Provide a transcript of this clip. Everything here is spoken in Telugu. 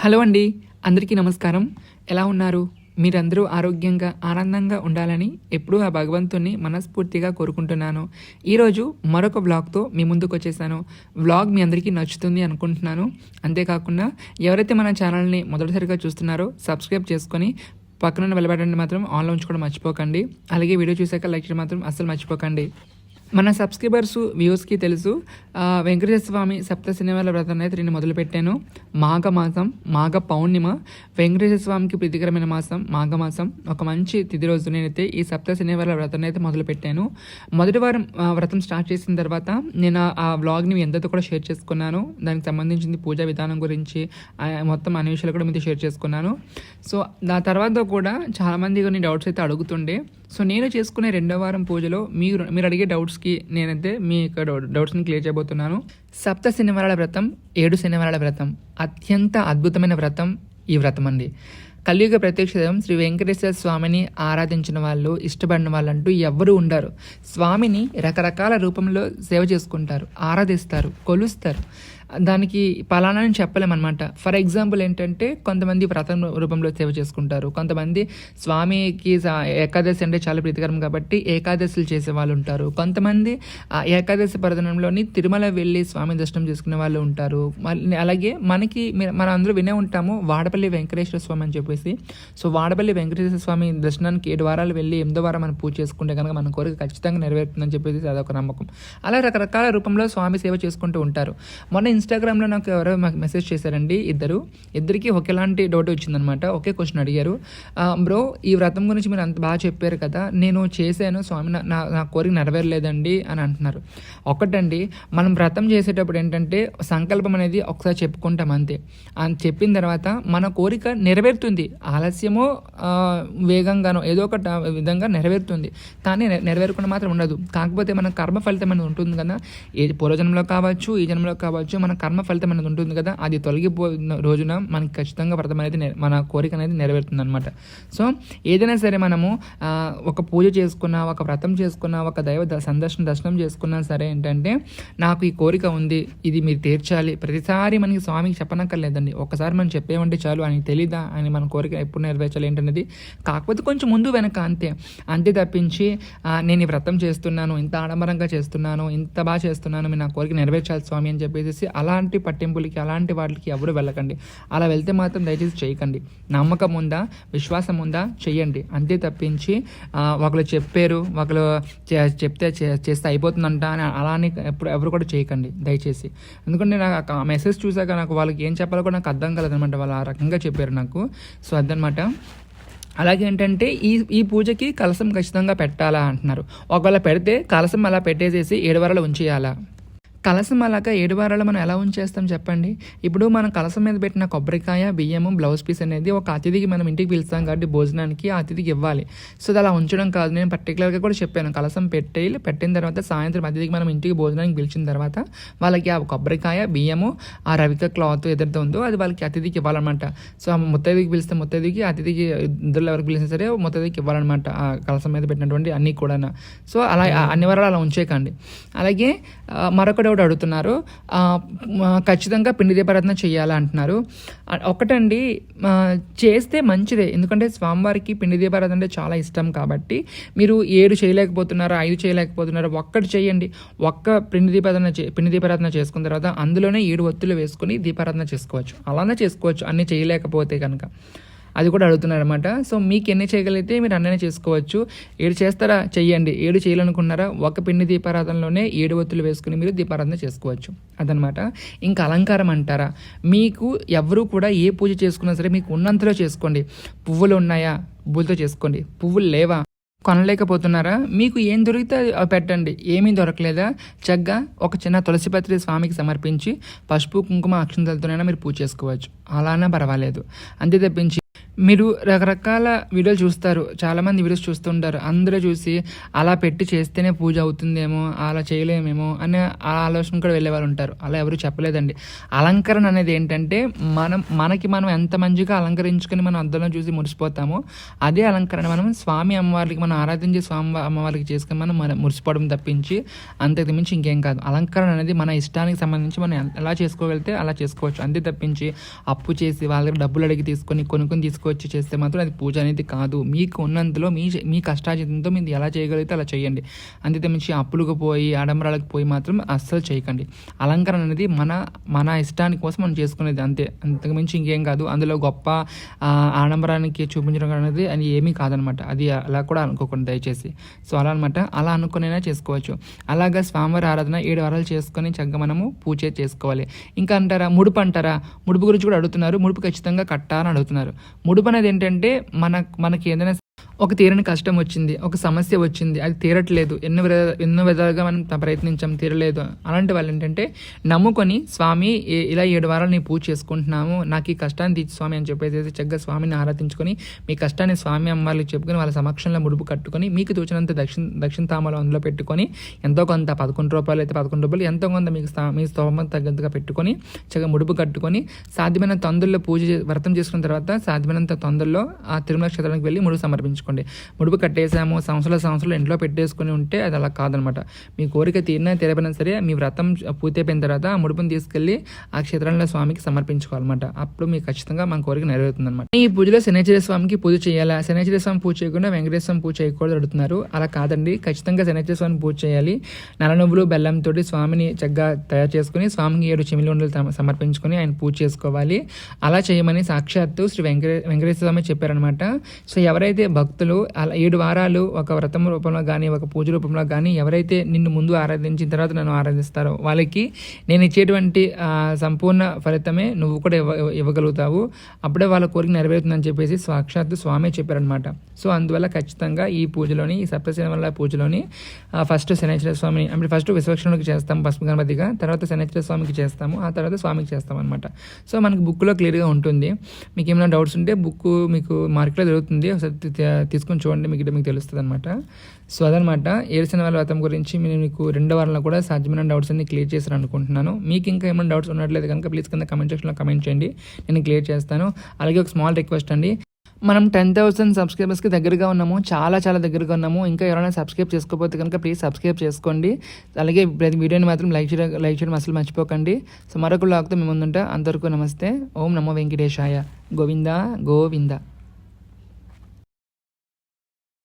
హలో అండి అందరికీ నమస్కారం. ఎలా ఉన్నారు? మీరందరూ ఆరోగ్యంగా ఆనందంగా ఉండాలని ఎప్పుడూ ఆ భగవంతుని మనస్ఫూర్తిగా కోరుకుంటున్నాను. ఈరోజు మరొక వ్లాగ్తో మీ ముందుకు వచ్చేసాను. వ్లాగ్ మీ అందరికీ నచ్చుతుంది అనుకుంటున్నాను. అంతేకాకుండా ఎవరైతే మన ఛానల్ని మొదటిసారిగా చూస్తున్నారో సబ్స్క్రైబ్ చేసుకొని పక్కన వెళ్ళబడండి మాత్రం ఆన్లో ఉంచుకోవడం మర్చిపోకండి. అలాగే వీడియో చూశాక లైక్ చేయడం మాత్రం అస్సలు మర్చిపోకండి. మన సబ్స్క్రైబర్స్ వ్యూస్కి తెలుసు వెంకటేశ్వర స్వామి సప్త శనివారాల వ్రతం అయితే నేను మొదలుపెట్టాను. మాఘ మాసం మాఘ పౌర్ణిమ వెంకటేశ్వర స్వామికి ప్రీతికరమైన మాసం మాఘ మాసం. ఒక మంచి తిథి రోజు నేనైతే ఈ సప్త శనివారాల వ్రతం అయితే మొదలుపెట్టాను. మొదటి వారం వ్రతం స్టార్ట్ చేసిన తర్వాత నేను ఆ- వ్లాగ్ని ఎంతతో కూడా షేర్ చేసుకున్నాను. దానికి సంబంధించింది పూజా విధానం గురించి మొత్తం అన్ని విషయాలు కూడా మీతో షేర్ చేసుకున్నాను. సో దాని తర్వాత కూడా చాలామంది కొన్ని డౌట్స్ అయితే అడుగుతుండే. సో నేను చేసుకునే రెండో వారం పూజలో మీరు మీరు అడిగే డౌట్స్కి నేనైతే మీ యొక్క డౌట్స్ని క్లియర్ చేయబోతున్నాను. సప్త శనివారాల వ్రతం ఏడు శనివారాల వ్రతం అత్యంత అద్భుతమైన వ్రతం ఈ వ్రతం అండి. కలియుగ ప్రత్యక్ష దైవం శ్రీ వెంకటేశ్వర స్వామిని ఆరాధించిన వాళ్ళు ఇష్టపడిన వాళ్ళు అంటూ ఎవ్వరూ ఉండరు. స్వామిని రకరకాల రూపంలో సేవ చేసుకుంటారు ఆరాధిస్తారు కొలుస్తారు. దానికి పలానా అని చెప్పలేమన్నమాట. ఫర్ ఎగ్జాంపుల్ ఏంటంటే కొంతమంది వ్రతం రూపంలో సేవ చేసుకుంటారు. కొంతమంది స్వామికి ఏకాదశి అంటే చాలా ప్రీతికరం కాబట్టి ఏకాదశులు చేసే వాళ్ళు ఉంటారు. కొంతమంది ఆ ఏకాదశి పర్వదనంలోని తిరుమల వెళ్ళి స్వామి దర్శనం చేసుకునే వాళ్ళు ఉంటారు. మళ్ళీ అలాగే మనకి మనం అందరూ వినే ఉంటాము వాడపల్లి వెంకటేశ్వర స్వామి అని చెప్పేసి. సో వాడపల్లి వెంకటేశ్వర స్వామి దర్శనానికి ఏడు వారాలు వెళ్ళి ఎనిమిదో వారం మనం పూజ చేసుకుంటే కనుక మన కోరిక ఖచ్చితంగా నెరవేరుతుందని చెప్పేసి అదొక నమ్మకం. అలా రకరకాల రూపంలో స్వామి సేవ చేసుకుంటూ ఉంటారు. మొన్న ఇన్స్టాగ్రామ్లో నాకు ఎవరో మాకు మెసేజ్ చేశారండి ఇద్దరు. ఇద్దరికి ఒకేలాంటి డౌట్ వచ్చిందనమాట. ఒకే క్వశ్చన్ అడిగారు. బ్రో ఈ వ్రతం గురించి మీరు అంత బాగా చెప్పారు కదా నేను చేశాను స్వామి నా- నా కోరిక నెరవేరలేదండి అని అంటున్నారు. ఒకటండి మనం వ్రతం చేసేటప్పుడు ఏంటంటే సంకల్పం అనేది ఒకసారి చెప్పుకుంటాం అంతే. అని చెప్పిన తర్వాత మన కోరిక నెరవేరుతుంది. ఆలస్యమో వేగంగానో ఏదో ఒక విధంగా నెరవేరుతుంది. కానీ నెరవేరకుండా మాత్రం ఉండదు. కాకపోతే మన కర్మ ఫలితం అనేది ఉంటుంది కదా. ఏ పూర్వజన్మలో కావచ్చు ఈ జన్మలో కావచ్చు మన కర్మ ఫలితం అనేది ఉంటుంది కదా అది తొలగిపోయిన రోజున మనకి ఖచ్చితంగా వ్రతం అనేది మన కోరిక అనేది నెరవేరుతుంది అనమాట సో ఏదైనా సరే మనము ఒక పూజ చేసుకున్నా ఒక వ్రతం చేసుకున్నా ఒక దైవ సందర్శన దర్శనం చేసుకున్నా సరే ఏంటంటే నాకు ఈ కోరిక ఉంది ఇది మీరు తీర్చాలి. ప్రతిసారి మనకి స్వామికి చెప్పనక్కర్లేదండి. ఒకసారి మనం చెప్పేమంటే చాలు ఆయనకి తెలీదా అని మన కోరిక ఎప్పుడు నెరవేర్చాలి ఏంటనేది. కాకపోతే కొంచెం ముందు వెనక అంతే. అంతే తప్పించి నేను ఈ వ్రతం చేస్తున్నాను ఇంత ఆడంబరంగా చేస్తున్నాను ఇంత బాగా చేస్తున్నాను మీరు నా కోరిక నెరవేర్చాలి స్వామి అని చెప్పేసి అలాంటి పట్టింపులకి అలాంటి వాటికి ఎవరు వెళ్ళకండి. అలా వెళ్తే మాత్రం దయచేసి చేయకండి. నమ్మకం ఉందా? విశ్వాసం ఉందా? చెయ్యండి. అంతే తప్పించి ఒకరు చెప్పారు ఒకరు చే- చెప్తే చే- చేస్తే అయిపోతుందంట అని అలా అని ఎప్పుడు ఎవరు కూడా చేయకండి దయచేసి. ఎందుకంటే నాకు ఆ మెసేజ్ చూసాక నాకు వాళ్ళకి ఏం చెప్పాలో కూడా నాకు అర్థం కలదనమాట వాళ్ళు ఆ రకంగా చెప్పారు నాకు. సో అదనమాట అలాగే ఏంటంటే ఈ ఈ పూజకి కలసం ఖచ్చితంగా పెట్టాలా అంటున్నారు. ఒకవేళ పెడితే కలసం అలా పెట్టేసేసి ఏడు వారాలు ఉంచేయాలా? కలసం అలాగా ఏడు వారాలు మనం ఎలా ఉంచేస్తాం చెప్పండి? ఇప్పుడు మనం కలసం మీద పెట్టిన కొబ్బరికాయ బియ్యము బ్లౌజ్ పీస్ అనేది ఒక అతిథికి మనం ఇంటికి పిలుస్తాం కాబట్టి భోజనానికి ఆ అతిథికి ఇవ్వాలి. సో అది అలా ఉంచడం కాదు. నేను పర్టికులర్గా కూడా చెప్పాను. కలసం పెట్టే పెట్టిన తర్వాత సాయంత్రం అతిథికి మనం ఇంటికి భోజనానికి పిలిచిన తర్వాత వాళ్ళకి ఆ కొబ్బరికాయ బియ్యము ఆ రవిక క్లాత్ ఏదైతే ఉందో అది వాళ్ళకి అతిథికి ఇవ్వాలన్నమాట. సో ఆ ముత్తైదికి పిలిస్తే ముత్తైదికి అతిథికి ఇద్దరు ఎవరికి పిలిచినా సరే ముత్తైదికి ఇవ్వాలన్నమాట ఆ కలసం మీద పెట్టినటువంటి అన్నీ కూడా సో అలా అన్ని వారాలు అలా ఉంచేయకండి. అలాగే మరొకటి మరొక అడుగుతున్నారు ఖచ్చితంగా పిండి దీపారాధన చేయాలా అంటున్నారు. ఒకటండి చేస్తే మంచిదే ఎందుకంటే స్వామివారికి పిండి దీపారాధన అంటే చాలా ఇష్టం కాబట్టి. మీరు ఏడు చేయలేకపోతున్నారు ఐదు చేయలేకపోతున్నారు ఒక్కటి చేయండి ఒక్క పిండి దీపారాధన చే- పిండి దీపారాధన చేసుకున్న తర్వాత అందులోనే ఏడు ఒత్తులు వేసుకొని దీపారాధన చేసుకోవచ్చు. అలానే చేసుకోవచ్చు అన్ని చేయలేకపోతే కనుక అది కూడా అడుగుతున్నారు అనమాట సో మీకు ఎన్ని చేయగలిగితే మీరు అన్నీ చేసుకోవచ్చు. ఏడు చేస్తారా? చెయ్యండి. ఏడు చేయాలనుకున్నారా? ఒక పిండి దీపారాధనలోనే ఏడు ఒత్తులు వేసుకుని మీరు దీపారాధన చేసుకోవచ్చు. అదనమాట ఇంకా అలంకారం అంటారా? మీకు ఎవరు కూడా ఏ పూజ చేసుకున్నా సరే మీకు ఉన్నంతలో చేసుకోండి. పువ్వులు ఉన్నాయా? పువ్వులతో చేసుకోండి. పువ్వులు లేవా? కొనలేకపోతున్నారా? మీకు ఏం దొరికితే పెట్టండి. ఏమీ దొరకలేదా? చక్కగా ఒక చిన్న తులసిపత్రి స్వామికి సమర్పించి పసుపు కుంకుమ అక్షంతలతోనైనా మీరు పూజ చేసుకోవచ్చు. అలానే పర్వాలేదు. అంతే తప్పించి మీరు రకరకాల వీడియోలు చూస్తారు. చాలామంది వీడియోస్ చూస్తుంటారు. అందరూ చూసి అలా పెట్టి చేస్తేనే పూజ అవుతుందేమో అలా చేయలేమేమో అనే ఆ ఆలోచన కూడా వెళ్ళే వాళ్ళు ఉంటారు. అలా ఎవరు చెప్పలేదండి. అలంకరణ అనేది ఏంటంటే మనం మనకి మనం ఎంత మంచిగా అలంకరించుకొని మనం అద్దంలో చూసి మురిసిపోతామో అదే అలంకరణ మనం స్వామి అమ్మవారికి మనం ఆరాధించే స్వామి అమ్మవారికి చేసుకొని మనం మన మురిసిపోవడం తప్పించి అంతకు మించి ఇంకేం కాదు. అలంకరణ అనేది మన ఇష్టానికి సంబంధించి మనం ఎలా చేసుకోగలిగితే అలా చేసుకోవచ్చు. అంతే తప్పించి అప్పు చేసి వాళ్ళ దగ్గర డబ్బులు అడిగి తీసుకొని కొనుక్కొని తీసుకొని తీసుకొచ్చి చేస్తే మాత్రం అది పూజ అనేది కాదు. మీకు ఉన్నంతలో మీ మీ కష్టాజితంతో మీరు ఎలా చేయగలిగితే అలా చేయండి. అంతే మించి అప్పులకు పోయి ఆడంబరాలకు పోయి మాత్రం అస్సలు చేయకండి. అలంకరణ అనేది మన మన ఇష్టానికి కోసం మనం చేసుకునేది అంతే. అంతకుమించి ఇంకేం కాదు. అందులో గొప్ప ఆడంబరానికి చూపించడం అనేది అది ఏమీ కాదనమాట. అది అలా కూడా అనుకోకండి దయచేసి. సో అలా అనమాట. అలా అనుకునేనా చేసుకోవచ్చు. అలాగా స్వామివారి ఆరాధన ఏడు వారాలు చేసుకొని చక్కగా మనము పూజ చేసుకోవాలి. ఇంకా అంటారా? ముడుపు అంటారా? ముడుపు గురించి కూడా అడుగుతున్నారు. ముడుపు ఖచ్చితంగా కట్టాలని అడుగుతున్నారు. ముడుపు అనేది ఏంటంటే మన మనకి ఏదైనా ఒక తీరని కష్టం వచ్చింది ఒక సమస్య వచ్చింది అది తీరట్లేదు. ఎన్నో విధ- ఎన్నో విధాలుగా మనం త- ప్రయత్నించాం తీరలేదు. అలాంటి వాళ్ళు ఏంటంటే నమ్ముకొని స్వామి ఇలా ఏడు వారాలు నీ పూజ చేసుకుంటున్నాము నాకు ఈ కష్టాన్ని తీర్చి స్వామి అని చెప్పేసి చక్కగా స్వామిని ఆరాధించుకొని మీ కష్టాన్ని స్వామి అమ్మవారికి చెప్పుకొని వాళ్ళ సమక్షంలో ముడుపు కట్టుకొని మీకు తోచినంత దక్షిణ దక్షిణ తామలు అందులో పెట్టుకొని ఎంతో కొంత పదకొండు రూపాయలు అయితే పదకొండు రూపాయలు ఎంతో కొంత మీకు మీ స్తోమత తగ్గట్టుగా పెట్టుకొని చక్కగా ముడుపు కట్టుకొని సాధ్యమైన తొందరలో పూజ వ్రతం చేసుకున్న తర్వాత సాధ్యమైనంత తొందరలో ఆ తిరుమల క్షేత్రానికి వెళ్ళి ముడుపు సమర్పించుకోండి ముడుపు కట్టేసాము సంవత్సరాల సంవత్సరాలు ఇంట్లో పెట్టేసుకుని ఉంటే అది అలా కాదనమాట. మీ కోరిక తీరినా తీరపోయినా సరే మీ వ్రతం పూర్తి అయిపోయిన తర్వాత ఆ ముడుపుని తీసుకెళ్ళి ఆ క్షేత్రంలో స్వామికి సమర్పించుకోవాలన్నమాట. అప్పుడు మీకు ఖచ్చితంగా మన కోరిక నెరవేరుతుంది అనమాట ఈ పూజలో శనేశ్వర స్వామికి పూజ చేయాలా? శనేశ్వర స్వామి పూజ చేయకుండా వెంకటేశ్వర స్వామి పూజ చేయకూడదు అడుగుతున్నారు అలా కాదండి. ఖచ్చితంగా శనేశ్వర స్వామి పూజ చేయాలి. నల్ల నువ్వులు బెల్లంతో స్వామిని చక్కగా తయారు చేసుకుని స్వామికి ఏడు చెమిలి ఉండలు సమర్పించుకొని ఆయన పూజ చేసుకోవాలి. అలా చేయమని సాక్షాత్తు శ్రీ వెంకటే వెంకటేశ్వర స్వామి చెప్పారనమాట సో ఎవరైతే భక్తులు అలా ఏడు వారాలు ఒక వ్రతం రూపంలో కానీ ఒక పూజ రూపంలో కానీ ఎవరైతే నిన్ను ముందు ఆరాధించిన తర్వాత నన్ను ఆరాధిస్తారో వాళ్ళకి నేను ఇచ్చేటువంటి సంపూర్ణ ఫలితమే నువ్వు కూడా ఇవ్వ ఇవ్వగలుగుతావు. అప్పుడే వాళ్ళ కోరిక నెరవేరుతుందని చెప్పేసి సాక్షాత్తు స్వామి చెప్పారనమాట సో అందువల్ల ఖచ్చితంగా ఈ పూజలోని ఈ సప్తశనివల్ల పూజలోని ఫస్ట్ శనేశ్వర స్వామిని అంటే ఫస్ట్ విశ్వక్షణుడికి చేస్తాం పసుపు గణపతిగా తర్వాత శనేశ్వర స్వామికి చేస్తాము ఆ తర్వాత స్వామికి చేస్తాం అనమాట సో మనకి బుక్లో క్లియర్గా ఉంటుంది. మీకు ఏమైనా డౌట్స్ ఉంటే బుక్ మీకు మార్కెట్లో దొరుకుతుంది. తీసుకొని చూడండి మీకు మీకు తెలుస్తుంది అనమాట సో అదనమాట ఏరిసిన వాళ్ళ వ్రతం గురించి నేను మీకు రెండో వారంలో కూడా సాధ్యమైన డౌట్స్ అన్ని క్లియర్ చేశాను అనుకుంటున్నాను మీకు ఇంకా ఏమైనా డౌట్స్ ఉండట్లేదు కనుక ప్లీజ్ కింద కమెంట్ సెక్షన్లో కమెంట్ చేయండి. నేను క్లియర్ చేస్తాను. అలాగే ఒక స్మాల్ రిక్వెస్ట్ అండి. మనం టెన్ థౌసండ్ సబ్స్క్రైబర్స్కి దగ్గరగా ఉన్నాము. చాలా చాలా దగ్గరగా ఉన్నాము. ఇంకా ఎవరైనా సబ్స్క్రైబ్ చేసుకోకపోతే కనుక ప్లీజ్ సబ్స్క్రైబ్ చేసుకోండి. అలాగే ప్రతి వీడియోని మాత్రం లైక్ చేయడం లైక్ చేయడం అసలు మర్చిపోకండి. సో మరొక లాక్తో మేము ముందుంటా. అందరికీ నమస్తే. ఓం నమో వెంకటేశాయ. గోవిందా గోవిందా.